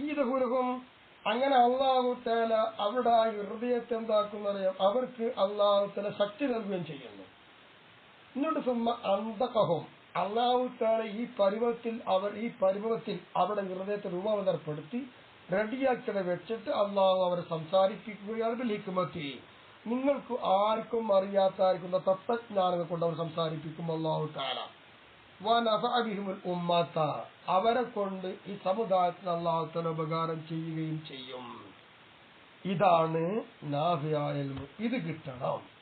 ഈദഹുലഹും അങ്ങനെ അള്ളാഹു തേല അവരുടെ ആ ഹൃദയത്തെ എന്താക്കുന്നറിയാം അവർക്ക് അള്ളാഹു തല ശക്തി നൽകുകയും ചെയ്യുന്നു. എന്നിട്ട് സുമ്മ അന്തകഹും അള്ളാഹു തേല ഈ പരുവത്തിൽ അവർ ഈ പരുവത്തിൽ അവരുടെ ഹൃദയത്തെ രൂപാന്തരപ്പെടുത്തി റെഡിയാക്കിയത് വെച്ചിട്ട് അള്ളാഹു അവരെ സംസാരിപ്പിക്കുകയാണ് ബിൽ നിങ്ങൾക്ക് ആർക്കും അറിയാത്തായിരിക്കുന്ന തത്വജ്ഞാനങ്ങൾ കൊണ്ട് അവർ സംസാരിപ്പിക്കും അള്ളാഹു താല ഉമ്മത്ത. അവരെ കൊണ്ട് ഈ സമുദായത്തിന് അള്ളാഹുത്തല ഉപകാരം ചെയ്യുകയും ചെയ്യും. ഇതാണ്. ഇത് കിട്ടണം.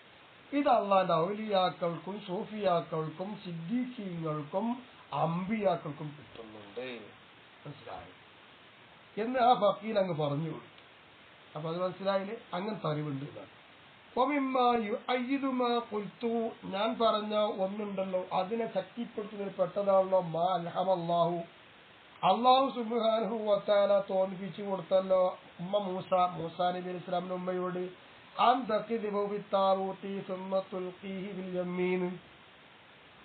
ഇത് അള്ളാന്റെ ഔലിയാക്കൾക്കും സൂഫിയാക്കൾക്കും സിദ്ദീഖീങ്ങൾക്കും അമ്പിയാക്കൾക്കും കിട്ടുന്നുണ്ട്. മനസ്സിലായി? എന്ന് ആ ഫക്കീൽ അങ്ങ് പറഞ്ഞു കൊടുത്തു. അപ്പൊ അത് മനസ്സിലായില്ലേ? ഒമിമ്മായു അയ്യിതുമാ കുൽത്തു ഞാൻ പറഞ്ഞ ഒന്നുണ്ടല്ലോ. അതിനെ ശക്തിപ്പെടുത്തുന്നതിൽ പെട്ടതാണല്ലോ. മാ അൽഹമല്ലാഹു. അള്ളാഹു സുബ്ഹാനഹു വത്താല തോന്നിപ്പിച്ചു കൊടുത്തല്ലോ. ഉമ്മ മൂസ മൂസ നബി ഇസ്ലാമിന്റെ ഉമ്മയോട്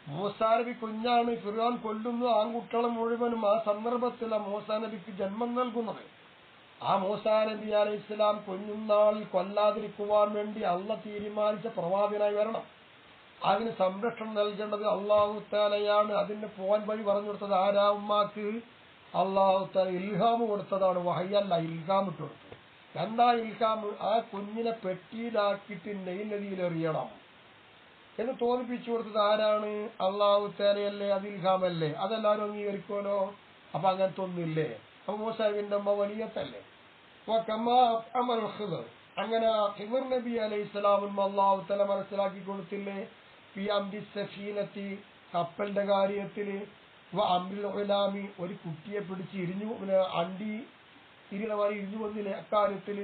മൂസാനബി കുഞ്ഞാണ്. ഫിറോൻ കൊല്ലുന്നു ആൺകുട്ടികളെ മുഴുവനും ആ സന്ദർഭത്തിലാണ് മൂസാനബിക്ക് മൂസാ നബിക്ക് ജന്മം നൽകുന്നത്. ആ മൂസാ നബി അലൈഹി ഇസ്ലാം കുഞ്ഞുനാളിൽ കൊല്ലാതിരിക്കുവാൻ വേണ്ടി അള്ള തീരുമാനിച്ച പ്രവാചകനായി വരണം. അതിന് സംരക്ഷണം നൽകേണ്ടത് അള്ളാഹു താലയാണ് അതിന്റെ പോവാൻ വഴി പറഞ്ഞു കൊടുത്തത് ആരാ ഉമ്മാക്ക്? അള്ളാഹു താല ഇൽഹാം കൊടുത്തതാണ്. വഹയ്യല്ല ഇൽഹാം ഇട്ട് കൊടുത്തത് എന്താ ഇൽഹാം ആ കുഞ്ഞിനെ പെട്ടിയിലാക്കിയിട്ട് നെയ് നദിയിൽ എറിയണം. എന്ന് തോന്നിപ്പിച്ചു കൊടുത്തത് ആരാണ്? അള്ളാഹു താലയല്ലേ അത് ഇൽഹാമല്ലേ? അതെല്ലാവരും അംഗീകരിക്കുമല്ലോ? അപ്പൊ അങ്ങനത്തെ ഒന്നുമില്ലേ? അപ്പൊ മോശാബിന്റെ അമ്മ വലിയത്തല്ലേ അങ്ങനെ ഹിമർ നബി അലൈഹി സ്വലാമും അള്ളാഹു തല മനസ്സിലാക്കി കൊടുത്തില്ലേ? പി അംബി സഫീനത്തി കപ്പലിന്റെ കാര്യത്തിൽ അമ്പിൽ ഒരു കുട്ടിയെ പിടിച്ച് ഇരിഞ്ഞു അണ്ടി ഇരിണമാരി ഇരിഞ്ഞു വന്നില്ലേ? അക്കാര്യത്തിൽ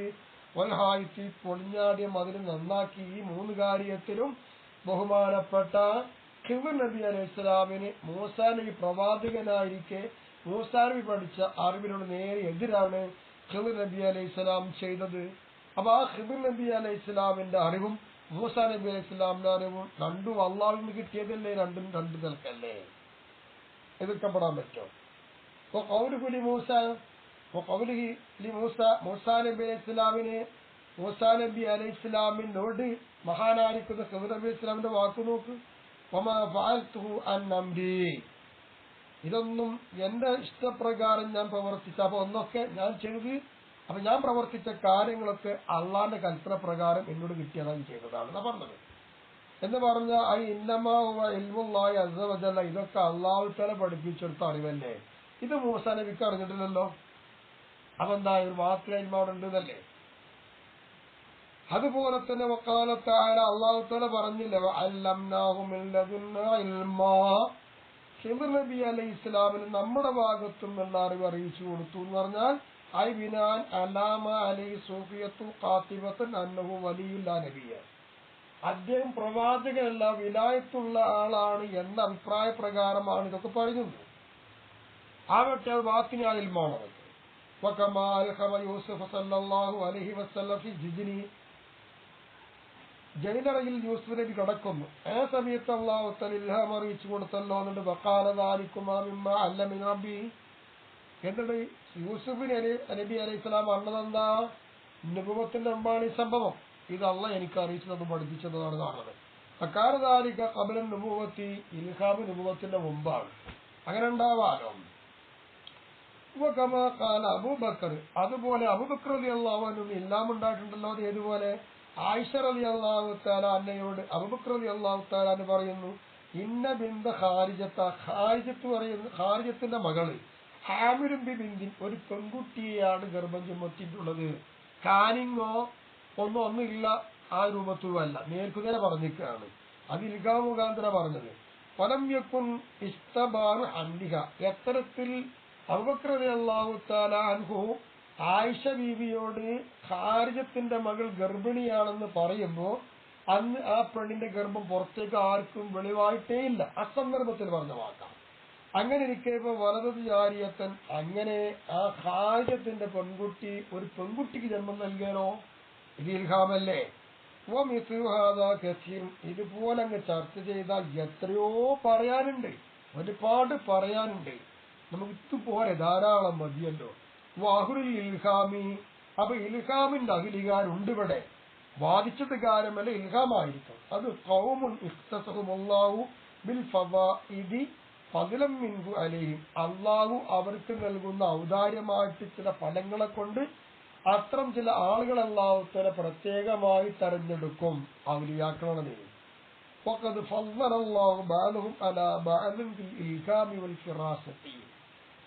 ഒൽഹായിത്തി പൊളിഞ്ഞാടിയ മതിൽ നന്നാക്കി ഈ മൂന്ന് കാര്യത്തിലും ബഹുമാനപ്പെട്ട ഖിബർ നബി അലൈഹി സ്വലാമിന് മൂസാ നബി പ്രവാചകനായിരിക്കെ മൂസാ നബി പഠിച്ച അറിവിനോട് നേരെ എതിരാണ്. ഖിബർ നബി അലൈഹി സ്വലാം ചെയ്തത്. അപ്പൊ ആ ഖിദിർ നബി അലൈഹി സ്വലാമിന്റെ അറിവും മൂസ നബി അലൈഹി സ്വലാമിന്റെ അറിവും രണ്ടും അള്ളാഹുവിന് കിട്ടിയതല്ലേ? രണ്ടും രണ്ടു നിലക്കല്ലേ? എതിർക്കപ്പെടാൻ പറ്റും. അപ്പൊ കൗലുകുലി മൂസ അപ്പൊ കൗലുഹി ലി മൂസ മൂസാ നബി അലൈഹി സ്വലാമിന് മൂസ നബി അലൈഹി സ്വലാമിനോട് മഹാനായിരിക്കുന്ന ഖിദിർ നബി അലൈഹി സ്വലാമിന്റെ വാക്കു നോക്ക്. വമാ ഫഅൽതുഹു അൻ അംരി. ഇതൊന്നും എന്റെ ഇഷ്ടപ്രകാരം ഞാൻ പ്രവർത്തിച്ച അപ്പൊ ഒന്നൊക്കെ ഞാൻ ചെയ്ത് അപ്പൊ ഞാൻ പ്രവർത്തിച്ച കാര്യങ്ങളൊക്കെ അള്ളാന്റെ കൽപ്പന പ്രകാരം എന്നോട് കിട്ടിയതാണ് ചെയ്തതാണ് എന്നാ പറഞ്ഞത്. എന്ന് പറഞ്ഞ ഐ ഇന്നമാവുക ഇൽമുള്ളായി അസവജല്ല ഇതൊക്കെ അള്ളാഹുത്തല തല പഠിപ്പിച്ചെടുത്ത അറിവല്ലേ? ഇത് മൂസ നബിക്ക് അറിഞ്ഞിട്ടില്ലല്ലോ. അപ്പൊ എന്താ ഒരു ഇൽമ അവിടെ അതുപോലെ തന്നെ വക്കാലത്തായ അള്ളാഹുത്തല പറഞ്ഞില്ല പറഞ്ഞില്ല ഹിബർ നബി അലൈഹി ഇസ്ലാമിന് നമ്മുടെ ഭാഗത്തും എന്ന അറിവ് അറിയിച്ചു കൊടുത്തു എന്ന് പറഞ്ഞാൽ ഐ ബിനാൻ അലാമ അലൈ സൂഫിയത്തു കാത്തിബത്തൻ അന്നഹു വലിയുള്ള നബിയ അദ്ദേഹം പ്രവാചകനല്ല വിലായത്തുള്ള ആളാണ് എന്ന അഭിപ്രായ പ്രകാരമാണ് ഇതൊക്കെ പറയുന്നത് ആവട്ടെ അത് വാക്കിന് അതിൽമാണത് وكما ألهم يوسف صلى الله عليه وسلم في جدني ജയിലറയിൽ യൂസുഫ് നബി കിടക്കുന്നു. ആ സമയത്ത് അള്ളാഹു ഇൽഹാം അറിയിച്ചു കൊടുത്തല്ലോ എന്നിട്ട് ബക്കാലതാലിക്കുമാമിമ്മ അല്ല മിനബി എന്നിട്ട് യൂസുഫ് നബി അലൈഹി സ്വലാം പറഞ്ഞതെന്താ? നുഭവത്തിന്റെ മുമ്പാണ് ഈ സംഭവം. ഇത് അള്ള എനിക്ക് അറിയിച്ചത് പഠിപ്പിച്ചതാണ് കാണുന്നത്. അക്കാലതാലിക്ക കബലൻ നുഭവത്തി ഇൽഹാബ് നുഭവത്തിന്റെ മുമ്പാണ്. അങ്ങനെ ഉണ്ടാവാലോ? അബൂബക്കർ. അതുപോലെ അബൂബക്കർ അള്ളാഹുനും എല്ലാം ഉണ്ടായിട്ടുണ്ടല്ലോ അത് ഏതുപോലെ? ആയിഷ അലി അള്ളാഹു അന്നയോട് അബൂബക്കർ അലി അള്ളാഹു പറയുന്നു ഇന്ന ബിന്ദ ഖാരിജത്ത ഖാരിജത്ത് പറയുന്നു ഖാരിജത്തിന്റെ മകൾ ഹാമിരുംബി ബിന്ദിൻ ഒരു പെൺകുട്ടിയെയാണ് ഗർഭം ചുമത്തിയിട്ടുള്ളത്. കാനിങ്ങോ ഒന്നും ഒന്നുമില്ല ആ രൂപത്തുമല്ല നേർക്കുനേരെ പറഞ്ഞിരിക്കുകയാണ്. അത് ഇൽഗാ മുഖാന്തര പറഞ്ഞത്. ഫലം യക്കുൻ ഇഷ്ടബാർ അന്തിക എത്തരത്തിൽ താല അൻഹു ആയിഷ ബീവിയോട് ഹാരിജത്തിന്റെ മകൾ ഗർഭിണിയാണെന്ന് പറയുമ്പോ അന്ന് ആ പെണ്ണിന്റെ ഗർഭം പുറത്തേക്ക് ആർക്കും വെളിവായിട്ടേ ഇല്ല. അസന്ദർഭത്തിൽ പറഞ്ഞ വാക്കാം അങ്ങനെ ഇരിക്കുമ്പോ വലതത് ജാരിയത്തൻ അങ്ങനെ ആ ഹാരിജത്തിന്റെ പെൺകുട്ടി ഒരു പെൺകുട്ടിക്ക് ജന്മം നൽകിയാലോ ഇത് ഇൽഹാമല്ലേ ഇതുപോലെ അങ്ങ് ചർച്ച ചെയ്താൽ എത്രയോ പറയാനുണ്ട്. ഒരുപാട് പറയാനുണ്ട്. നമുക്ക് ഇതുപോലെ ധാരാളം മതിയല്ലോ. വാഹുറിൽ ഇൽഹാമി. അപ്പൊ ഇൽഹാമിന്റെ അഖിലികാരുണ്ട് ഇവിടെ. വാദിച്ചത് കാരമല്ല ഇൽഹാമായിരിക്കും. അത് കൗമുൻ ഇഖ്തസഹുമല്ലാഹു ബിൽ ഫവാഇദി പകലം മിൻഹു അലയും അള്ളാഹു അവർക്ക് നൽകുന്ന ഔദാര്യമായിട്ട് ചില ഫലങ്ങളെ കൊണ്ട് അത്തരം ചില ആളുകൾ അള്ളാഹുത്തരെ പ്രത്യേകമായി തെരഞ്ഞെടുക്കും. ഔലിയാക്കളാണ് നീ وقد فضل الله ഇൽഹാമി على بعض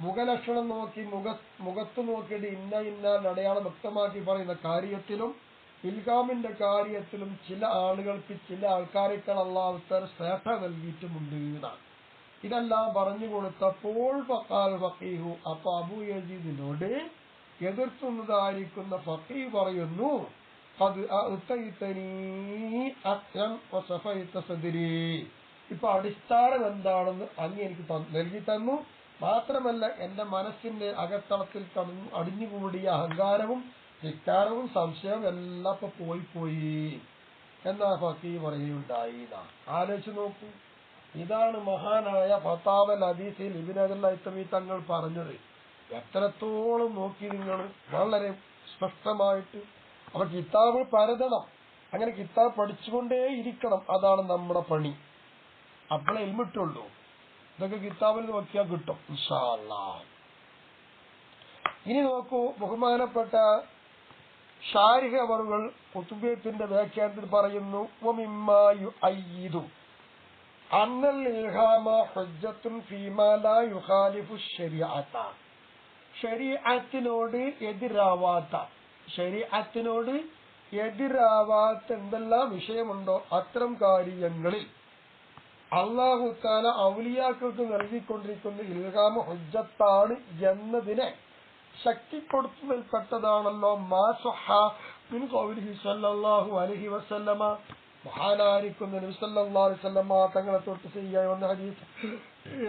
മുഖലക്ഷണം നോക്കി മുഖ മുഖത്ത് നോക്കിയിട്ട് ഇന്ന ഇന്ന അടയാളം വ്യക്തമാക്കി പറയുന്ന കാര്യത്തിലും ഇൽഗാമിന്റെ കാര്യത്തിലും ചില ആളുകൾക്ക് ചില ആൾക്കാരെക്കാൾ അള്ളാഹുത്തർ ശ്രേഷ്ഠ നൽകിയിട്ടുമുണ്ട് എന്നാണ്. ഇതെല്ലാം പറഞ്ഞു കൊടുത്തപ്പോൾ ഫക്കാൽ ഫക്കീഹു അപ്പൊ അബു യസീദിനോട് എതിർത്തുന്നതായിരിക്കുന്ന ഫക്കീ പറയുന്നു ഇപ്പൊ അടിസ്ഥാനം എന്താണെന്ന് അങ്ങ് എനിക്ക് നൽകി തന്നു. മാത്രമല്ല എന്റെ മനസ്സിന്റെ അകത്തളത്തിൽ അടിഞ്ഞുകൂടിയ അഹങ്കാരവും ധിക്കാരവും സംശയവും എല്ലാം ഇപ്പൊ പോയി പോയി. എന്നാ ഫക്കീ പറയുകയുണ്ടായി ആലോചിച്ചു നോക്കൂ. ഇതാണ് മഹാനായ ഫത്താവൽ ഹദീസിൽ ഇബിനഗല്ലി തങ്ങൾ പറഞ്ഞത്. എത്രത്തോളം നോക്കി നിങ്ങൾ വളരെ സ്പഷ്ടമായിട്ട് അപ്പൊ കിതാബ് പരതണം. അങ്ങനെ കിതാബ് പഠിച്ചുകൊണ്ടേ ഇരിക്കണം അതാണ് നമ്മുടെ പണി. അപ്പോഴേ എൽമിട്ടുള്ളൂ. ഇതൊക്കെ കിതാബിൽ നോക്കിയാൽ കിട്ടും. ഇനി നോക്കൂ ബഹുമാനപ്പെട്ട ഷാരിഹ അവറുകൾ കുത്തുബിയത്തിന്റെ വ്യാഖ്യാനത്തിൽ പറയുന്നു "വമിമ്മാ യുഅയ്യിദു അന്നൽ ഇൽഹാമ എതിരാവാത്ത ശരീഅത്തിനോട് എതിരാവാത്ത എന്തെല്ലാം വിഷയമുണ്ടോ അത്തരം കാര്യങ്ങളിൽ അള്ളാഹു താല ഔലിയാക്കൾക്ക് നൽകിക്കൊണ്ടിരിക്കുന്ന ഇൽഹാമ ഹുജ്ജത്താണ് എന്നതിനെ ശക്തിപ്പെടുത്തുന്നതിൽപ്പെട്ടതാണല്ലോ മാ സുഹ മിൻ ഖൗലിഹി സല്ലല്ലാഹു അലൈഹി വസല്ലമ മഹാനായിരിക്കുന്ന നബി സല്ലല്ലാഹു അലൈഹി വസല്ലമ തങ്ങളെ തൊട്ട് ചെയ്യാൻ വന്ന ഹദീസ്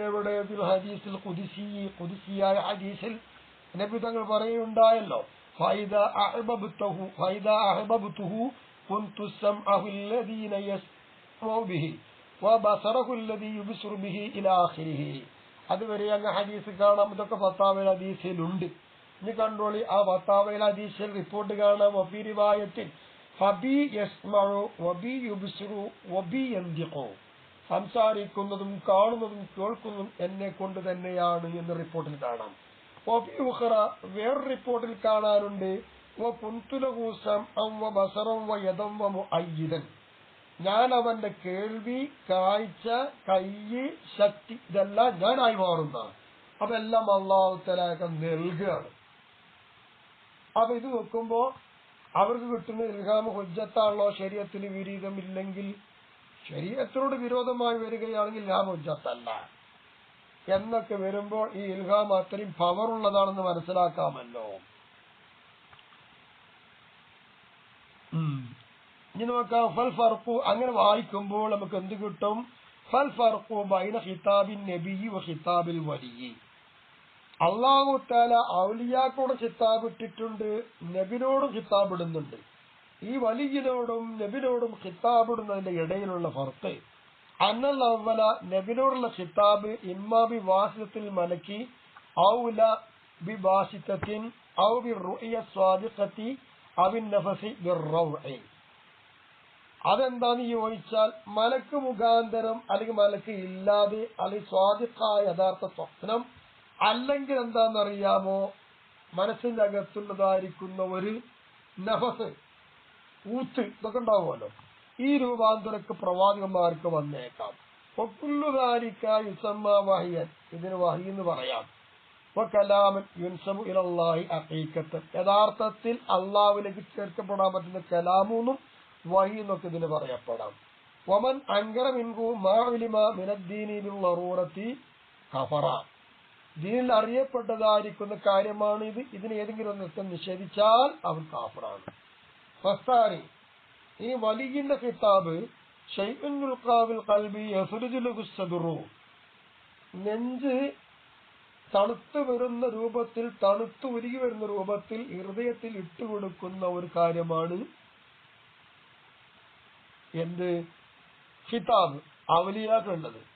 എവിടെ ഇതിൽ ഹദീസിൽ ഖുദിസി ഖുദിസിയായ ഹദീസിൽ നബി തങ്ങൾ പറയുണ്ടായല്ലോ ഫൈദ അഹ്ബബ്തഹു ഫൈദ അഹ്ബബ്തുഹു കുൻതു സംഅഹു الذين يسمعوا به അതുവരെ അങ്ങ് ഹദീസ് കാണാം. ഇതൊക്കെ ഫത്താവൽ ഹദീസിലുണ്ട്. ഇനി കണ്ടോളി ആ ഫത്താവൽ ഹദീസിൽ റിപ്പോർട്ട് കാണാം. റിവായത്തിൽ സംസാരിക്കുന്നതും കാണുന്നതും കേൾക്കുന്നതും എന്നെ കൊണ്ട് തന്നെയാണ് എന്ന് റിപ്പോർട്ടിൽ കാണാം. വേറൊരു വേറെ റിപ്പോർട്ടിൽ കാണാനുണ്ട്. വ കുന്തുലകൂസം ബസറം വ യദം വ മുഅയ്യിദൻ. ഞാൻ അവന്റെ കേൾവി കാഴ്ച കയ്യ് ശക്തി ഇതെല്ലാം ഞാനായി മാറുന്നതാണ്. അതെല്ലാം എല്ലാം അള്ളാഹുത്തലാക്ക നൽകുകയാണ് അപ്പൊ ഇത് വെക്കുമ്പോ അവർക്ക് കിട്ടുന്ന ഇൽഹാമ ഹുജ്ജത്താണല്ലോ ശരീരത്തിന് വിരീതമില്ലെങ്കിൽ. ശരീരത്തിനോട് വിരോധമായി വരികയാണെങ്കിൽ ഇൽഹാമ ഹുജ്ജത്തല്ല. എന്നൊക്കെ വരുമ്പോൾ ഈ ഇൽഹാം അത്രയും പവർ ഉള്ളതാണെന്ന് മനസ്സിലാക്കാമല്ലോ. ഇനി നോക്കാം ഫൽ ഫർഖു അങ്ങനെ വായിക്കുമ്പോൾ നമുക്ക് എന്ത് കിട്ടും? ഫൽ ഫർഖു ബൈന ഖിതാബിൻ നബി വ ഖിതാബിൽ വലിയി അള്ളാഹു താല ഔലിയാക്കോട് ഖിതാബ് ഇട്ടിട്ടുണ്ട് നബിനോടും ഖിതാബ് ഇടുന്നുണ്ട്. ഈ വലിയനോടും നബിനോടും ഖിതാബ് ഇടുന്നതിന്റെ ഇടയിലുള്ള ഫർത്ത് അന്നൽ അവല നബിനോടുള്ള ഖിതാബ് ഇമ്മാബി വാസിതത്തിൽ മലക്കി ഔല ബി വാസിതത്തിൻ ഔ ബി റുഇയ സ്വാദിഖത്തി അവിൻ നഫസി ബിർറൗഇ അതെന്താന്ന് ചോദിച്ചാൽ മലക്ക് മുഖാന്തരം അല്ലെങ്കിൽ മലക്ക് ഇല്ലാതെ അല്ലെങ്കിൽ സ്വാദിഖായ യഥാർത്ഥ സ്വപ്നം അല്ലെങ്കിൽ എന്താണെന്നറിയാമോ? മനസ്സിന്റെ അകത്തുള്ളതായിരിക്കുന്ന ഒരു നഫസ് ഊത്ത് ഇതൊക്കെ ഉണ്ടാവുമല്ലോ. ഈ രൂപാന്തരക്ക് പ്രവാചകന്മാർക്ക് വന്നേക്കാം. വഹിയൻ ഇതിന് വഹി എന്ന് പറയാം. യഥാർത്ഥത്തിൽ അള്ളാവിലേക്ക് ചേർക്കപ്പെടാൻ പറ്റുന്ന കലാമൂന്നും വഹി എന്നൊക്കെ ഇതിന് പറയപ്പെടാം. വമൻ അങ്കര മിൻകു മാലിമ കഫറ. ദീനിൽ അറിയപ്പെട്ടതായിരിക്കുന്ന കാര്യമാണ് ഇത്. ഇതിന് ഏതെങ്കിലും നൃത്തം നിഷേധിച്ചാൽ അവൻ കാഫറാണ്. ഫസ്താനി ഈ വലിയ കിതാബ് ഷൈഉൽ ഖാബിൽ ഖൽബി യഫ്രുജുലഹു സദറു. നെഞ്ച് തണുത്തു വരുന്ന രൂപത്തിൽ തണുത്തു ഉരുകി വരുന്ന രൂപത്തിൽ ഹൃദയത്തിൽ ഇട്ടുകൊടുക്കുന്ന ഒരു കാര്യമാണ് എന്ത് ഹിതാബ് അവലിയാക്കുള്ളത്.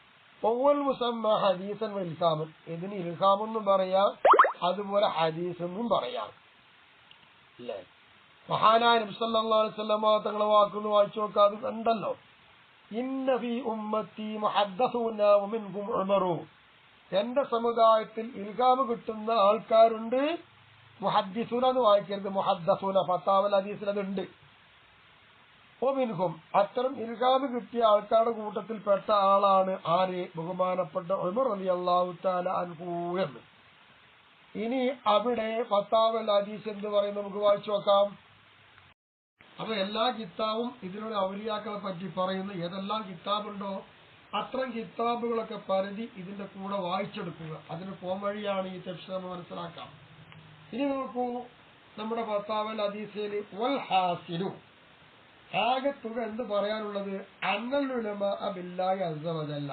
ഒവ്വൽ മുസമ്മ ഹദീസൻ ഇൽഹാമൻ. ഇതിന് ഇൽഹാമെന്നും പറയാം അതുപോലെ ഹദീസ് എന്നും പറയാം. അല്ലേ? മഹാനായ നബ്സല്ലാ അലൈവല്ലമ തങ്ങളെ വാക്കുന്നു വായിച്ചു നോക്കുക അത് കണ്ടല്ലോ. ഇന്ന ഫീ ഉമ്മത്തി മുഹദ്ദസൂന ഉമറു. എന്റെ സമുദായത്തിൽ ഇൽഹാമ് കിട്ടുന്ന ആൾക്കാരുണ്ട്. മുഹദ്ദിസൂന എന്ന് വായിക്കരുത്. മുഹദ്ദസൂന ഫത്താവൽ ഹദീസിൽ അതുണ്ട്. ഒമിൻഹും അത്തരം ഇൽഗാമ് കിട്ടിയ ആൾക്കാരുടെ കൂട്ടത്തിൽപ്പെട്ട ആളാണ് ആര്? ബഹുമാനപ്പെട്ട ഒമർ അലി അള്ളാഹു താല അൻഹു എന്ന്. ഇനി അവിടെ ഫത്താവൽ ഹദീസ് എന്ന് പറയുന്നത് നമുക്ക് വായിച്ചു നോക്കാം. അപ്പൊ എല്ലാ കിതാബും ഇതിലൂടെ ഔലിയാക്കളെ പറ്റി പറയുന്ന. ഏതെല്ലാം കിതാബുണ്ടോ അത്തരം കിതാബുകളൊക്കെ പരിധി ഇതിന്റെ കൂടെ വായിച്ചെടുക്കുക. അതിന് പോം വഴിയാണ് ഈ തെക്ഷ നമ്മൾ മനസ്സിലാക്കാം. ഇനി നോക്കൂ നമ്മുടെ ഭർത്താവൽ ഹദീസിൽ വൽ ഹാസിനു. ആകെ തുക എന്ത് പറയാനുള്ളത് അന്നൽ ഉലമ അബില്ലായി അസവജല്ല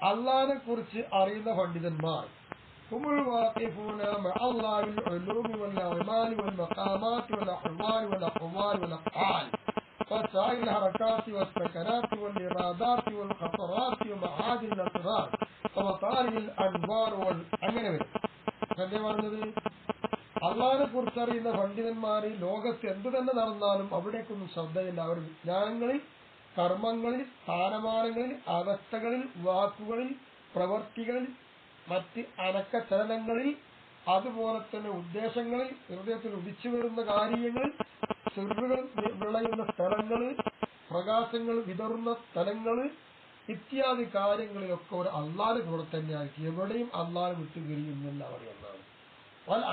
അള്ളാഹിനെ കുറിച്ച് അറിയുന്ന പണ്ഡിതന്മാർ هم الواقفون مع الله بالعلوم والأعمال والمقامات والأحوال والأقوال والأفعال وسائر الحركات والسكنات والإرادات والخطرات ومعادن الأسرار ومطالب الأنوار وال അങ്ങനെ കുറിച്ചറിയുന്ന പണ്ഡിതന്മാര് ലോകത്ത് എന്ത് തന്നെ നടന്നാലും അവിടേക്കൊന്നും ശ്രദ്ധയില്ല. അവർ വിജ്ഞാനങ്ങളിൽ കർമ്മങ്ങളിൽ സ്ഥാനമാനങ്ങളിൽ അവസ്ഥകളിൽ വാക്കുകളിൽ പ്രവർത്തികളിൽ മറ്റ് അനക്കചലനങ്ങളിൽ അതുപോലെ തന്നെ ഉദ്ദേശങ്ങളിൽ ഹൃദയത്തിൽ ഉദിച്ചു വരുന്ന കാര്യങ്ങൾ ചെറുകൾ വിളയുന്ന സ്ഥലങ്ങൾ പ്രകാശങ്ങൾ വിതറുന്ന സ്ഥലങ്ങൾ ഇത്യാദി കാര്യങ്ങളിലൊക്കെ ഒരു അള്ളാഹ് കൂടെ തന്നെയായിരിക്കും. എവിടെയും അള്ളാഹ് വിട്ടുകഴിയുന്നില്ല പറയുന്നതാണ് വൽ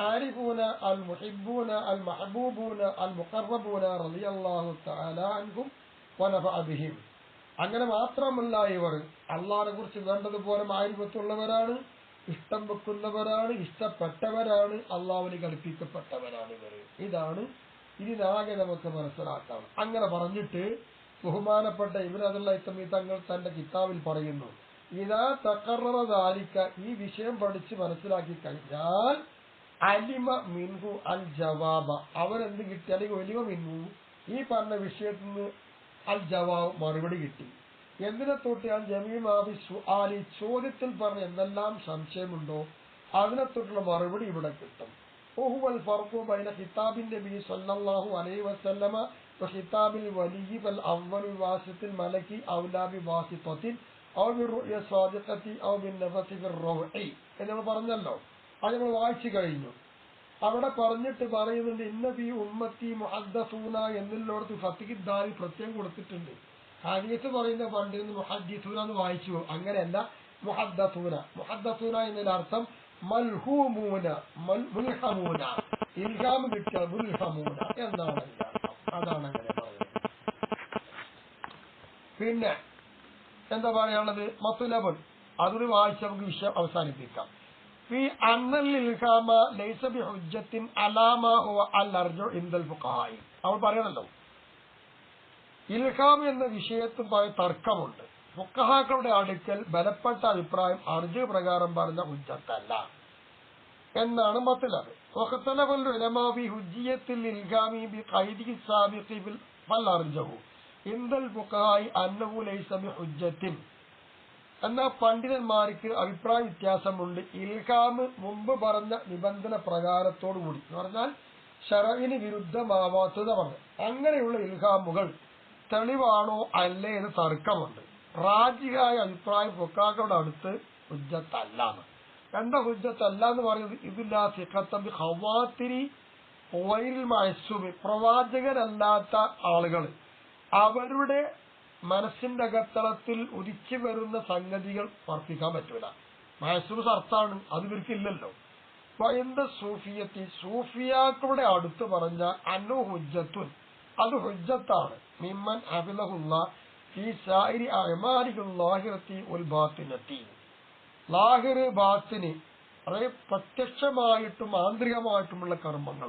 المحبون المحبوبون المقربون رضي الله تعالى عنهم ونفع ബിഹിം അങ്ങനെ മാത്രമല്ല ഇവർ. അള്ളാഹിനെ കുറിച്ച് വേണ്ടതുപോലെ മാരിഫത്തുള്ളവരാണ് ഇഷ്ടം വെക്കുന്നവരാണ് ഇഷ്ടപ്പെട്ടവരാണ് അള്ളാവിന് കൽപ്പിക്കപ്പെട്ടവരാണ് ഇവർ. ഇതാണ് ഇതിനാകെ നമുക്ക് മനസ്സിലാക്കാം. അങ്ങനെ പറഞ്ഞിട്ട് ബഹുമാനപ്പെട്ട ഇവർ അതുള്ള ഇത്തമി തങ്ങൾ തന്റെ കിതാബിൽ പറയുന്നു ഇതാ തക്കറതാലിക്ക ഈ വിഷയം പഠിച്ച് മനസ്സിലാക്കി കഴിഞ്ഞാൽ അലിമ മിൻഹു അൽ ജവാബ. അവരെന്ത് കിട്ടി? അല്ലെങ്കിൽ ഒലിമ മിൻഹു. ഈ പറഞ്ഞ വിഷയത്തിൽ നിന്ന് അൽ ജവാബ് മറുപടി കിട്ടി. എന്തിനെ തൊട്ടാണ് ജമീമാബി സുആലി ചോദ്യത്തിൽ പറഞ്ഞ എന്തെല്ലാം സംശയമുണ്ടോ അതിനെ തൊട്ടുള്ള മറുപടി ഇവിടെ കിട്ടും. ഓഹുവൽ ഫർഖു ബൈന ഖിതാബിൻ നബി സല്ലല്ലാഹു അലൈഹി വസല്ലമ ഖിതാബിൽ വലിയി വൽ അവ്വൽ വാസിത്തിൽ മലക്കി ഔലാബി വാസിത്തിൽ ഔ ബിർ റുയ സാദിഖത്തി ഔ ബിൻ നഫസി ബിർ റൗഇ എന്ന് പറഞ്ഞല്ലോ. അത് നമ്മൾ വായിച്ചു കഴിഞ്ഞു. അവിടെ പറഞ്ഞിട്ട് പറയുന്നുണ്ട് ഇന്ന ബി ഉമ്മത്തി മുഹദ്ദസൂന എന്നുള്ളടത്ത് ഫത്തിഖിദ്ദാരി പ്രത്യേകം കൊടുത്തിട്ടുണ്ട്. ഹദീസ് പറയുന്ന പണ്ട് മുഹദ്ദിസൂന എന്ന് വായിച്ചു. അങ്ങനെയല്ല മുഹദ്ദസൂന. മുഹദ്ദസൂന എന്നതിന്റെ അർത്ഥം മൽഹൂമൂന മൽ- മുൽഹമൂന. ഇൽഹാം കിട്ടിയ മുൽഹമൂന എന്നാണ് അതാണ് അങ്ങനെ പിന്നെ എന്താ പറയാനുള്ളത്? മത്തുലബൻ അതൊരു വായിച്ച് നമുക്ക് വിഷയം അവസാനിപ്പിക്കാം. في أن الإلهام ليس بحجة على ما هو الأرجح عند الفقهاء അവൾ പറയണല്ലോ ഇൽഹാം എന്ന വിഷയത്തിൽ പോയ തർക്കമുണ്ട് ഫുക്കഹാക്കളുടെ അടുക്കൽ ബലപ്പെട്ട അഭിപ്രായം അർജു പ്രകാരം പറഞ്ഞ ഹുജ്ജത്തല്ല എന്നാണ് മത്തിലത് വഖത്തലഫൽ ഉലമാ ബി ഹുജ്ജിയത്തിൽ എന്നാൽ പണ്ഡിതന്മാർക്ക് അഭിപ്രായ വ്യത്യാസമുണ്ട്. ഇൽഹാമ് മുമ്പ് പറഞ്ഞ നിബന്ധന പ്രകാരത്തോടു കൂടി. എന്ന് പറഞ്ഞാൽ ഷറവിന് വിരുദ്ധമാവാത്തത് പറഞ്ഞു അങ്ങനെയുള്ള ഇൽഹാമുകൾ തെളിവാണോ അല്ലേ എന്ന് തർക്കമുണ്ട്. റാജിയായ അഭിപ്രായം പൊക്കാക്കളുടെ അടുത്ത് ഹുജ്ജത്തല്ല. എന്താ ഹുജ്ജത്തല്ല എന്ന് പറയുന്നത്? ഇതില്ലാ സിഖത്തമ്പി ഹവാത്തിരി വൈരിൽ മയസുമി പ്രവാചകരല്ലാത്ത ആളുകൾ അവരുടെ മനസ്സിന്റെ അകത്തളത്തിൽ ഉദിച്ചു വരുന്ന സംഗതികൾ വർത്തിക്കാൻ പറ്റൂല. മനസ്സിന് സർത്താണ് അത് ഇവർക്കില്ലല്ലോ എന്ത് സൂഫിയത്തി? സൂഫിയാക്കളുടെ അടുത്ത് പറഞ്ഞ അനു ഹുജ്ജത്തുൻ അത് ഹുജ്ജത്താണ്. മിമ്മൻ അബിലഹുല്ല ഈ സായിരി അമാരിക്കുല്ലാഹിറത്തി ഒരു ബാത്തിനെത്തി ലാഹിർ ബാത്തിന് അതായത് പ്രത്യക്ഷമായിട്ടും ആന്തരികമായിട്ടുമുള്ള കർമ്മങ്ങൾ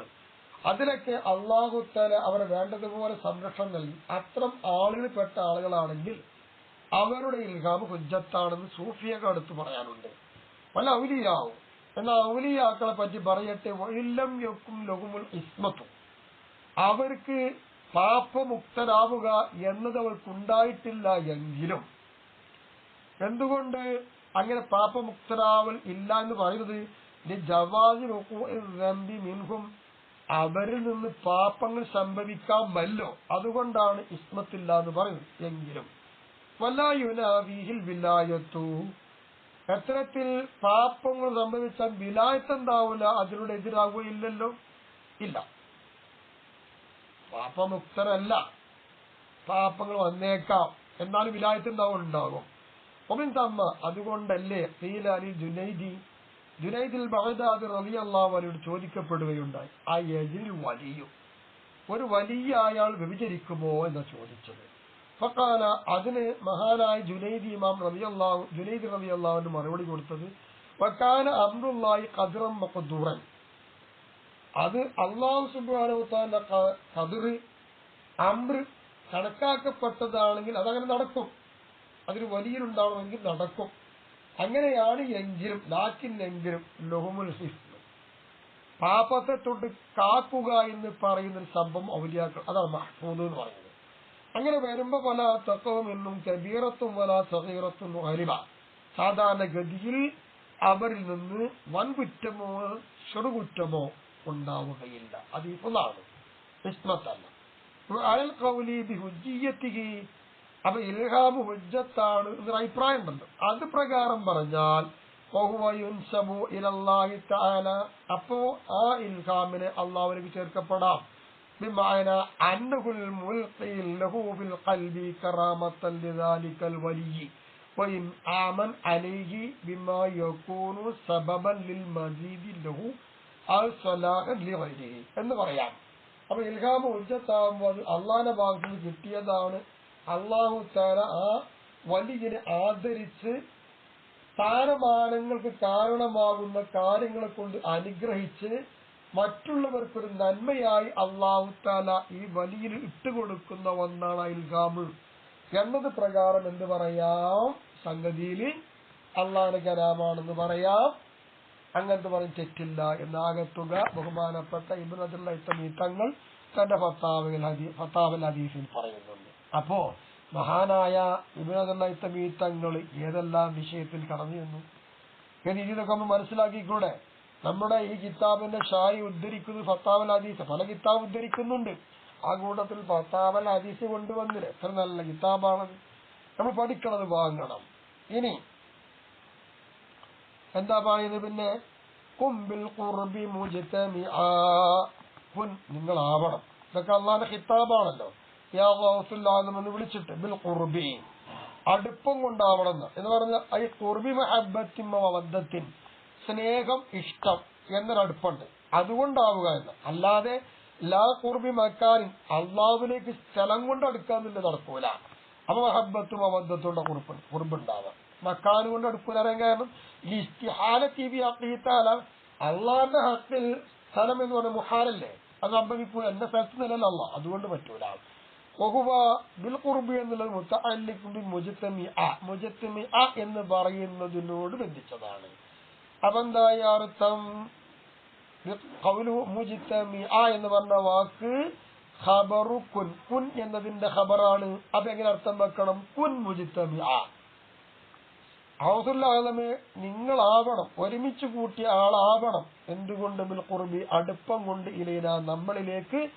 അതിലൊക്കെ അള്ളാഹുത്താല അവരെ വേണ്ടതുപോലെ സംരക്ഷണം നൽകി. അത്തരം ആളുകൾ പെട്ട ആളുകളാണെങ്കിൽ അവരുടെ ഇൽഹാബ് ഹുജ്ജത്താണെന്ന് സൂഫിയൊക്കെ അടുത്ത് പറയാനുണ്ട്. വല്ല ഔലിയാവും. എന്നാൽ ഔലിയാക്കളെ പറ്റി പറയട്ടെ വൈലം യൊക്കും ലഘുമുൽ ഇസ്മത്തും. അവർക്ക് പാപമുക്തരാവുക എന്നത് അവർക്കുണ്ടായിട്ടില്ല എങ്കിലും. എന്തുകൊണ്ട് അങ്ങനെ പാപമുക്തരാവൽ ഇല്ല എന്ന് പറയുന്നത്? ജവാദി നോക്കൂ മിൻഹും അവരിൽ നിന്ന് പാപങ്ങൾ സംഭവിക്കാമല്ലോ. അതുകൊണ്ടാണ് ഇസ്മത്തില്ല എന്ന് പറയുന്നത്. എങ്കിലും വലായുനാവിഹിൽ വിലായത്തു. എത്തരത്തിൽ പാപങ്ങൾ സംഭവിച്ചാൽ വിലായത്ത് ഉണ്ടാവില്ല അതിലൂടെ എതിരാകുകയില്ലല്ലോ ഇല്ല. പാപമുക്തരല്ല. പാപങ്ങൾ വന്നേക്കാം. എന്നാലും വിലായത്ത് എന്താവും ഉണ്ടാകും ഒമിൻ തമ്മ അതുകൊണ്ടല്ലേ? ജുനൈദി ജുനൈദിൽ ബഹദാദ് റബി അള്ളാഹുവിനോട് ചോദിക്കപ്പെടുകയുണ്ടായി ആ യജിൽ വലിയും ഒരു വലിയ അയാൾ വ്യഭിചരിക്കുമോ എന്ന് ചോദിച്ചത്? ഫക്കാല അതിന് മഹാനായ ജുനൈദി ഇമാം റബി അള്ളാഹു ജുനൈദ് റബി അള്ളാഹുവിന് മറുപടി കൊടുത്തത് വക്കാന അമ്രുല്ലായി കതിറം മക്കദൂറൻ അത് അള്ളാഹു സുബാനുത്താന്റെ കതിർ അമ്ര കണക്കാക്കപ്പെട്ടതാണെങ്കിൽ അതങ്ങനെ നടക്കും. അതിന് വലിയ ഉണ്ടാവണമെങ്കിൽ നടക്കും. അങ്ങനെയാണ് എങ്കിലും നാക്കിനെങ്കിലും ലഹുമുൽ ഹിഫ്മ് പാപത്തെ തൊട്ട് കാക്കുക എന്ന് പറയുന്ന ഒരു സംഭവം ഔലിയാക്കൾ അതാണ് മഹ്ഫൂദ് എന്ന് പറയുന്നത്. അങ്ങനെ വരുമ്പോ പല തത്വം എന്നും കബീറത്തും വല സഹീറത്തും അരിമ സാധാരണ ഗതിയിൽ അവരിൽ നിന്ന് വൻകുറ്റമോ ചെറുകുറ്റമോ ഉണ്ടാവുകയില്ല. അത് ഇപ്പോഴാണ് ഇസ്മത്തല്ല. അയൽ കൗലി ബി അപ്പൊ ഇൽഹാബ് ഹുജ്ജത്താണ് എന്നൊരു അഭിപ്രായം ഉണ്ടല്ലോ അത് പ്രകാരം പറഞ്ഞാൽ അപ്പോ ആ ഇൽഹാമിനെ അള്ളാഹുലേക്ക് ചേർക്കപ്പെടാം بمعنى أنه الملقي له في القلب كرامة لذلك الولي وإن آمن عليه بما يكون سببا للمزيد له أو صلاحا لغيره എന്ന് പറയാം അപ്പൊ ഇൽഹാമ ഉജ്ജത്താകുമ്പോൾ അത് അള്ളാന്റെ ഭാഗത്ത് നിന്ന് കിട്ടിയതാണ് അള്ളാഹു താര ആ വലിയനെ ആദരിച്ച് താരമാനങ്ങൾക്ക് കാരണമാകുന്ന കാര്യങ്ങളെ കൊണ്ട് അനുഗ്രഹിച്ച് മറ്റുള്ളവർക്കൊരു നന്മയായി അള്ളാഹു താല ഈ വലിയ ഇട്ടുകൊടുക്കുന്ന ഒന്നാണ് ഇൽഹാമ്. എന്നത് പ്രകാരം എന്ത് പറയാം? സംഗതിയിൽ അള്ളാഹ് കലാമാണെന്ന് പറയാം. അങ്ങനത്തെ പറയും തെറ്റില്ല എന്നാകത്തുക ബഹുമാനപ്പെട്ട ഇബ്രത്തുള്ള തങ്ങൾ തന്റെ ഫത്താവിൽ ഫത്താവൽ ഹദീസിൽ പറയുന്നുണ്ട്. അപ്പോ മഹാനായ ഇബ്രത്തുള്ള തങ്ങൾ ഏതെല്ലാം വിഷയത്തിൽ കടന്നു എന്നു ഇതൊക്കെ നമ്മൾ മനസ്സിലാക്കിക്കൂടെ? നമ്മുടെ ഈ കിതാബിന്റെ ഷായി ഉദ്ധരിക്കുന്നത് ഫത്താവൽ ഹദീസ്. പല കിതാബ് ഉദ്ധരിക്കുന്നുണ്ട്. ആ കൂട്ടത്തിൽ ഫത്താവൽ ഹദീസ് കൊണ്ടുവന്നില്ല? എത്ര നല്ല കിതാബാണത്. നമ്മൾ പഠിക്കണത് വാങ്ങണം. ഇനി എന്താ പറയുന്നത് പിന്നെ? കുമ്പിൽ കുർബി മുജ്തമിആ നിങ്ങൾ നിങ്ങളാവണം ഇതൊക്കെ അള്ളാന്റെ ഹിതാബാണല്ലോ യാ എന്ന് വിളിച്ചിട്ട് ബിൽ കുർബി അടുപ്പം കൊണ്ടാവണമെന്ന് എന്ന്. പറഞ്ഞ ഐ കുർബി മഹബത്തിൻ സ്നേഹം ഇഷ്ടം എന്നൊരടുപ്പുണ്ട്. അതുകൊണ്ടാവുക എന്ന്. അല്ലാതെ ലാ കുർബി മക്കാനിൻ അള്ളാവിലേക്ക് സ്ഥലം കൊണ്ട് അടുക്കാന്നില്ല നടക്കൂല അപ്പൊ മഹബത്തും അബദ്ധത്തോടെ കുറിപ്പ് കുറിപ്പുണ്ടാവാം. മക്കാനും കൊണ്ട് അടുക്കൂല അറിയാൻ കാരണം ഇസ്തിഹാല ടി വി അക്കീത്താല അള്ളാന്റെ ഹക്കിൽ സ്ഥലം എന്ന് പറഞ്ഞ മുഹാലല്ലേ? അത് സംഭവിക്കൂല എന്റെ സ്ഥലത്ത് നിലല്ല അതുകൊണ്ട് പറ്റൂല. ബഹുവ ബിൽ കുർബി എന്നുള്ളത് മുത്തല്ലിക്കും മുജത്തമി അ മുജത്തമി അ എന്ന് പറയുന്നതിനോട് ബന്ധിച്ചതാണ്. അതെന്തായ അർത്ഥം? കൗലു മുജിത്തമി ആ എന്ന് പറഞ്ഞ വാക്ക് ഖബറു കുൻ. കുൻ എന്നതിന്റെ ഖബറാണ്. അപ്പൊ എങ്ങനെ അർത്ഥം വെക്കണം? കുൻ മുജിത്തമി ആ നിങ്ങൾ നിങ്ങളാവണം. ഒരുമിച്ച് കൂട്ടിയ ആളാവണം. എന്തുകൊണ്ട് ബിൽ കുർബി അടുപ്പം കൊണ്ട് ഇലയില? നമ്മളിലേക്ക്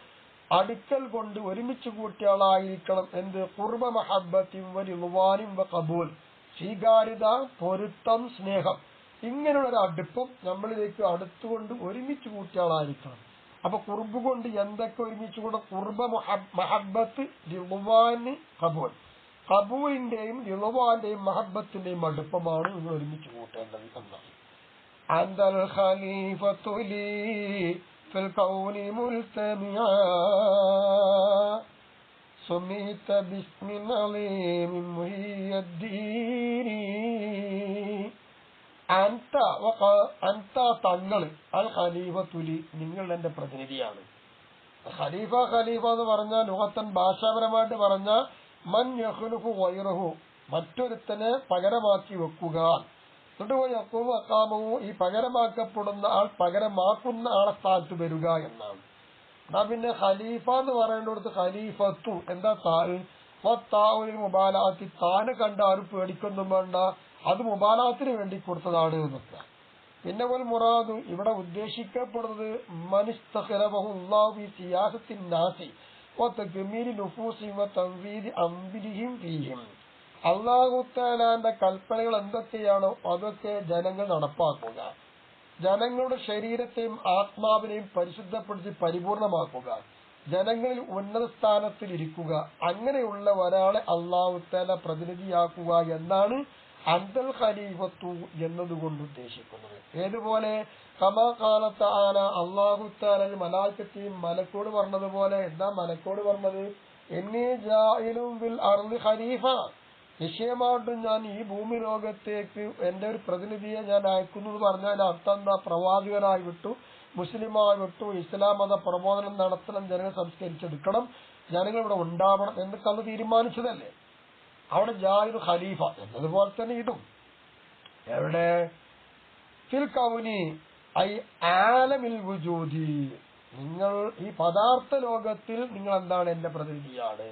അടുക്കൽ കൊണ്ട് ഒരുമിച്ച് കൂട്ടിയ ആളായിരിക്കണം എന്ത്? കുർബ മഹബത്തിൻ കബൂൽ. സ്വീകാര്യത പൊരുത്തം സ്നേഹം. ഇങ്ങനെയുള്ള ഒരു അടുപ്പം നമ്മളിലേക്ക് അടുത്തുകൊണ്ട് ഒരുമിച്ച് കൂട്ടിയ ആളായിരിക്കണം അപ്പൊ കുർബ് കൊണ്ട് എന്തൊക്കെ ഒരുമിച്ച് കൂടെ കുർബ മഹബത്ത് ലിളുവാന് കബൂൽ. കബൂലിന്റെയും ലിളുവാന്റെയും മഹബത്തിന്റെയും അടുപ്പമാണ് നിങ്ങൾ ഒരുമിച്ച് കൂട്ടേണ്ടത് എന്നാണ്. അന്തൽ ഖലീഫത്തുലി ഫിൽ കൗനി മുൽത്തമിയാ سميت باسم عظيم محي الدين അന്ത അന്ത തങ്ങള് അൽ ഖലീഫത്തുലി നിങ്ങൾ എന്റെ പ്രതിനിധിയാണ് ഖലീഫ ഖലീഫ എന്ന് പറഞ്ഞാൽ ലുഹത്തൻ ഭാഷാപരമായിട്ട് പറഞ്ഞ മൻ യഹ്ലുഫു വൈറഹു മറ്റൊരുത്തനെ പകരമാക്കി വെക്കുക എന്നിട്ട് പോയി അക്കവും അക്കാമവും ഈ പകരമാക്കപ്പെടുന്ന ആൾ പകരമാക്കുന്ന ആളെ സ്ഥാനത്ത് വരിക എന്നാണ്. എന്നാ പിന്നെ ഖലീഫ എന്ന് പറയേണ്ടടുത്ത് ഖലീഫത്തു എന്താ താഴ് മുബാലാത്തി താനെ കണ്ട ആരും പേടിക്കൊന്നും വേണ്ട അത് മുബാലാത്തിന് വേണ്ടി കൊടുത്തതാണ് എന്നൊക്കെ. പിന്നെ പോലെ മുറാദു ഇവിടെ ഉദ്ദേശിക്കപ്പെടുന്നത് മനിസ്തഖലബഹുല്ലാഹു സിയാസത്തിൻ നാസി തആലാന്റെ കൽപ്പനകൾ എന്തൊക്കെയാണോ അതൊക്കെ ജനങ്ങൾ നടപ്പാക്കുക. ജനങ്ങളുടെ ശരീരത്തെയും ആത്മാവിനെയും പരിശുദ്ധപ്പെടുത്തി പരിപൂർണമാക്കുക. ജനങ്ങളിൽ ഉന്നത സ്ഥാനത്തിൽ ഇരിക്കുക. അങ്ങനെയുള്ള ഒരാളെ അള്ളാഹുത്താല പ്രതിനിധിയാക്കുക എന്നാണ് അന്തൽ ഖലീഫത്തു എന്നതുകൊണ്ട് ഉദ്ദേശിക്കുന്നത്. ഏതുപോലെ? കമാകാലത്ത് ആന അള്ളാഹുത്താല മലാക്കത്തെയും മലക്കോട് പറഞ്ഞതുപോലെ എന്താ മലക്കോട് പറഞ്ഞത്? എന്നീ ജായിലും ഖലീഫ. നിശ്ചയമായിട്ടും ഞാൻ ഈ ഭൂമി ലോകത്തേക്ക് എന്റെ ഒരു പ്രതിനിധിയെ ഞാൻ അയക്കുന്നു എന്ന് പറഞ്ഞാൽ അർത്ഥം എന്താ? പ്രവാചകനായി വിട്ടു മുസ്ലിമായി വിട്ടു ഇസ്ലാം മത പ്രബോധനം നടത്തണം ജനങ്ങൾ സംസ്കരിച്ചെടുക്കണം ജനങ്ങൾ ഇവിടെ ഉണ്ടാവണം എന്നൊക്കെ അന്ന് തീരുമാനിച്ചതല്ലേ? അവിടെ ജാഹിദ് ഖലീഫ എന്നതുപോലെ തന്നെ ഇടും എവിടെ? ഫിൽ കൗനി ഐ ആലമിൽ നിങ്ങൾ ഈ പദാർത്ഥ ലോകത്തിൽ നിങ്ങൾ എന്താണ് എന്റെ പ്രതിനിധിയാണ്?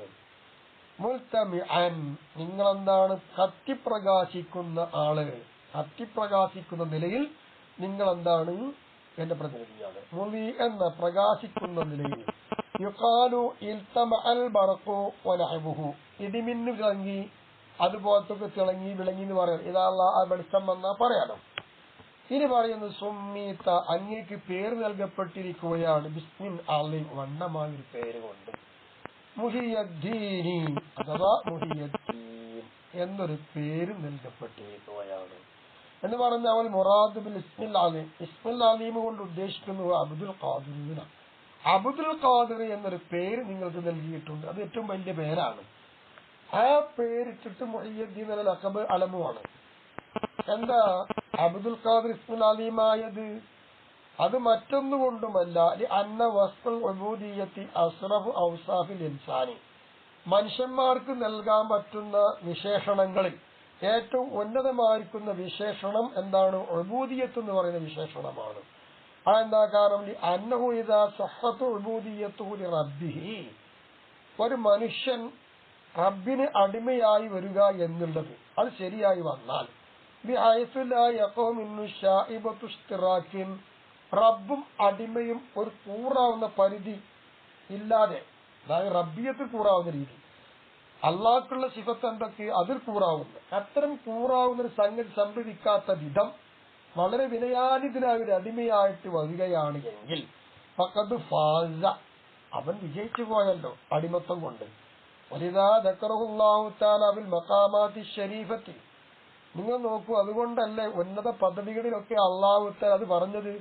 നിങ്ങൾ എന്താണ് കത്തിപ്രകാശിക്കുന്ന ആൾ? കത്തിപ്രകാശിക്കുന്ന നിലയിൽ നിങ്ങൾ എന്താണ് എന്റെ പ്രതിനിധിയാണ്. മുളി എന്ന പ്രകാശിക്കുന്ന നിലയിൽ. യുക്കാലു ഇൽത്തമ അൽ ബറക്കോ വലഹബുഹു ഇടിമിന്നു വിളങ്ങി അതുപോലത്തൊക്കെ തിളങ്ങി വിളങ്ങി എന്ന് പറയാം. ഇതാള്ള ആ വെളിച്ചം വന്നാ പറയാലോ. ഇനി പറയുന്നത് സുമ്മീത്ത അങ്ങേക്ക് പേര് നൽകപ്പെട്ടിരിക്കുകയാണ്. ബിസ്മിൻ അലി വണ്ണമായ ഒരു പേര് കൊണ്ട്. എന്നൊരു പേര് നൽകപ്പെട്ടിരിക്കുകയാണ്. എന്ന് പറഞ്ഞ അവൻ മൊറാദ് ബിൻ ഇസ്മിൽ അലീം ഇസ്മിൽ അലീം കൊണ്ട് ഉദ്ദേശിക്കുന്നത് അബ്ദുൽ ഖാദിറിന അബ്ദുൽ ഖാദിർ എന്നൊരു പേര് നിങ്ങൾക്ക് നൽകിയിട്ടുണ്ട്. അത് ഏറ്റവും വലിയ പേരാണ്. ആ പേരിട്ടിട്ട് മൊഹിയദ്ദീൻ അൽ അക്കബ് അലമുമാണ് എന്താ അബ്ദുൽ ഖാദിർ ഇസ്മുൽ അലീമായത് അത് മറ്റൊന്നുകൊണ്ടുമല്ല അന്ന വസ്തുൽ ഉബൂദിയത്തി ഔസാഫിൽ ഇൻസാനി. മനുഷ്യന്മാർക്ക് നൽകാൻ പറ്റുന്ന വിശേഷണങ്ങളിൽ ഏറ്റവും ഉന്നതമായിരിക്കുന്ന വിശേഷണം എന്താണ്? ഉബൂദിയത്ത് എന്ന് പറയുന്ന വിശേഷണമാണ്. അതെന്താ കാരണം? അന്നഹു ഇതാ സഹത്തു ഉബൂദിയത്തു ലി റബ്ബിഹി. ഒരു മനുഷ്യൻ റബ്ബിന് അടിമയായി വരിക എന്നുള്ളത് അത് ശരിയായി വന്നാൽ. റബ്ബും അടിമയും ഒരു കൂറാവുന്ന പരിധി ഇല്ലാതെ അതായത് റബ്ബിയത്തിൽ കൂറാവുന്ന രീതി. അള്ളാഹ്ക്കുള്ള ശിവത്ത് എന്തൊക്കെ അതിൽ കൂറാവുന്നു അത്തരം കൂറാവുന്ന ഒരു സംഗതി സംഭവിക്കാത്ത വിധം വളരെ വിനയാനിതനായ ഒരു അടിമയായിട്ട് വരികയാണ് എങ്കിൽ ഫക്കത് ഫാസ. അവൻ വിജയിച്ചു പോയല്ലോ അടിമത്തം കൊണ്ട്. നിങ്ങൾ നോക്കൂ അതുകൊണ്ടല്ലേ ഉന്നത പദവികളിലൊക്കെ അള്ളാഹുത്താൽ അത് പറഞ്ഞത്?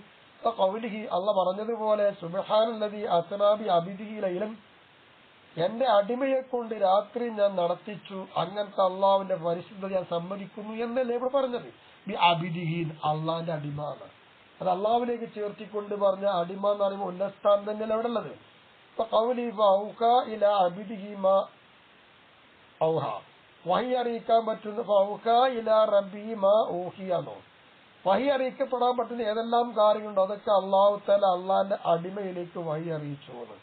കൗലിഹി അള്ള പറഞ്ഞതുപോലെ സുബഹാനുള്ളതി അസനാബി അബിദിഹി ലൈലൻ. എന്റെ അടിമയെ കൊണ്ട് രാത്രി ഞാൻ നടത്തിച്ചു അങ്ങനത്തെ അള്ളാവിന്റെ പരിശുദ്ധത ഞാൻ സമ്മതിക്കുന്നു എന്നല്ലേ ഇവിടെ പറഞ്ഞത്? ബി അബിദിഹീൻ അള്ളാന്റെ അടിമ അത് അള്ളാവിലേക്ക് ചേർത്തിക്കൊണ്ട് പറഞ്ഞ അടിമ എന്ന് പറയുമ്പോൾ ഉന്നസ്ഥാനം തന്നെയല്ല അവിടെ ഉള്ളത്? ഇപ്പൊ ഔഹ. വഹി അറിയിക്കാൻ പറ്റുന്ന വഹി അറിയിക്കപ്പെടാൻ പറ്റുന്ന ഏതെല്ലാം കാര്യങ്ങളുണ്ടോ അതൊക്കെ അള്ളാഹു തല അള്ളാന്റെ അടിമയിലേക്ക് വഹി അറിയിച്ചു എന്ന്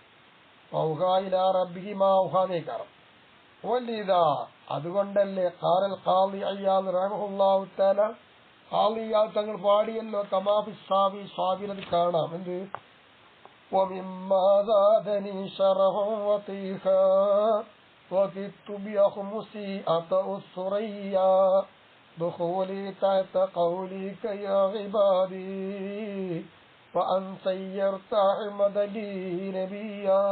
ഫൗക ഇല റബ്ബി മാ ഊഹാന്നേക്കാരം വലിയതാ അതുകൊണ്ടല്ലേ ഖാറൽ ഖാലി അയ്യാദ് റഹ്മഹുല്ലാഹു തആല ഖാലി ഇയാൾ തങ്ങൾ പാടിയല്ലോ കമാഫി സാവി സ്വാബിനത് കാണാം എന്ത് ومما زادني شرفا وطيخا وكدت بأخمسي أطأ الثريا دخولي تحت قولك يا عبادي وأن سيرت أحمد لي نبيا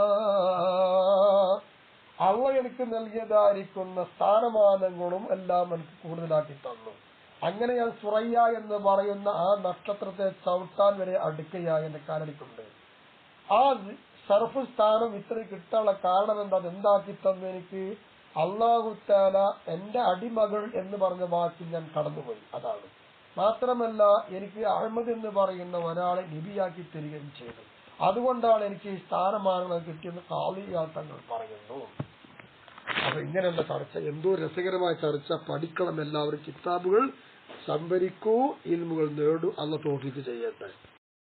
അള്ള എനിക്ക് നൽകിയതായിരിക്കുന്ന സ്ഥാനമാനങ്ങളും എല്ലാം എനിക്ക് കൂടുതലാക്കി തന്നു അങ്ങനെ ഞാൻ സുറയ്യ എന്ന് പറയുന്ന ആ നക്ഷത്രത്തെ ചവിട്ടാൻ വരെ അടുക്കയായി എന്റെ കാലടിക്കുണ്ട് ആ സർഫ് സ്ഥാനം ഇത്ര കിട്ടാനുള്ള കാരണം എന്താ എന്താക്കി തന്നു എനിക്ക് അള്ളാഹുത്താല എന്റെ അടിമകൾ എന്ന് പറഞ്ഞ വാക്കിൽ ഞാൻ കടന്നുപോയി. അതാണ്. മാത്രമല്ല എനിക്ക് അഹമ്മദ് എന്ന് പറയുന്ന ഒരാളെ ലിപിയാക്കി തരികയും ചെയ്തു. അതുകൊണ്ടാണ് എനിക്ക് ഈ സ്ഥാനമാനങ്ങൾ കിട്ടിയെന്ന് കാളിയാത്തങ്ങൾ പറയുന്നു. അപ്പൊ ഇങ്ങനെയുള്ള ചർച്ച എന്തോ രസകരമായ ചർച്ച. പഠിക്കണം എല്ലാവരും. കിതാബുകൾ സംഭരിക്കൂ ഇൽമുകൾ നേടൂ. അന്ന് തോഫിക്ക് ചെയ്യട്ടെ.